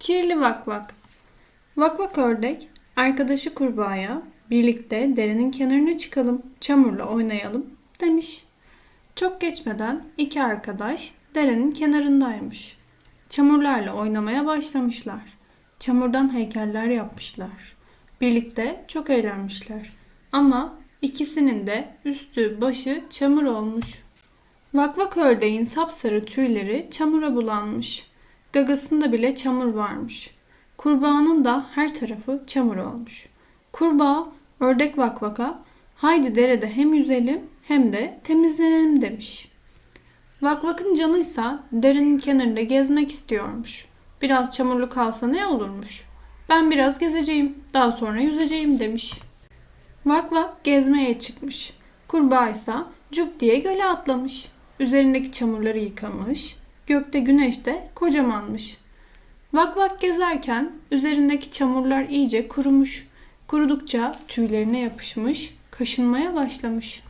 Kirli vak vak. Vak vak ördek arkadaşı kurbağaya birlikte derenin kenarına çıkalım, çamurla oynayalım demiş. Çok geçmeden iki arkadaş derenin kenarındaymış. Çamurlarla oynamaya başlamışlar. Çamurdan heykeller yapmışlar. Birlikte çok eğlenmişler. Ama ikisinin de üstü başı çamur olmuş. Vakvak ördeğin sapsarı tüyleri çamura bulanmış. Gagasında bile çamur varmış. Kurbağanın da her tarafı çamur olmuş. Kurbağa ördek vakvaka haydi derede hem yüzelim hem de temizlenelim demiş. Vakvakın canıysa derenin kenarında gezmek istiyormuş. Biraz çamurlu kalsa ne olurmuş? Ben biraz gezeceğim, daha sonra yüzeceğim demiş. Vak vak gezmeye çıkmış. Kurbağa ise cuk diye göle atlamış. Üzerindeki çamurları yıkamış. Gökte güneş de kocamanmış. Vak vak gezerken üzerindeki çamurlar iyice kurumuş. Kurudukça tüylerine yapışmış, kaşınmaya başlamış.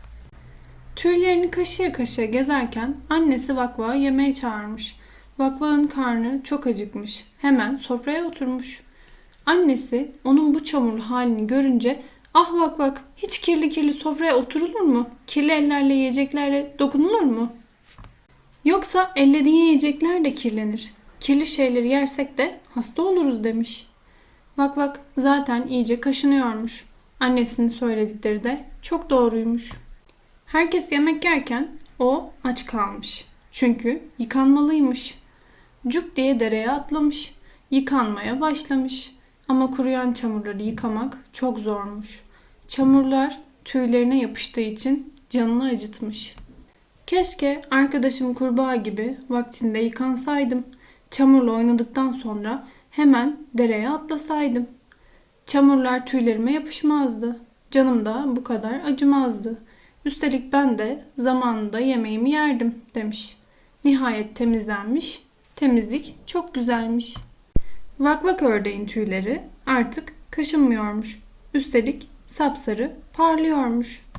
Tüylerini kaşıya kaşıya gezerken annesi vakvağı yemeğe çağırmış. Vakvağın karnı çok acıkmış. Hemen sofraya oturmuş. Annesi onun bu çamurlu halini görünce ah vak vak hiç kirli kirli sofraya oturulur mu? Kirli ellerle yiyeceklerle dokunulur mu? Yoksa ellediğin yiyecekler de kirlenir. Kirli şeyleri yersek de hasta oluruz demiş. Vak vak zaten iyice kaşınıyormuş. Annesinin söyledikleri de çok doğruymuş. Herkes yemek yerken o aç kalmış. Çünkü yıkanmalıymış. Cuk diye dereye atlamış. Yıkanmaya başlamış. Ama kuruyan çamurları yıkamak çok zormuş. Çamurlar tüylerine yapıştığı için canını acıtmış. Keşke arkadaşım kurbağa gibi vaktinde yıkansaydım. Çamurla oynadıktan sonra hemen dereye atlasaydım. Çamurlar tüylerime yapışmazdı. Canım da bu kadar acımazdı. Üstelik ben de zamanında yemeğimi yerdim demiş. Nihayet temizlenmiş. Temizlik çok güzelmiş. Vakvak ördeğin tüyleri artık kaşınmıyormuş. Üstelik sapsarı parlıyormuş.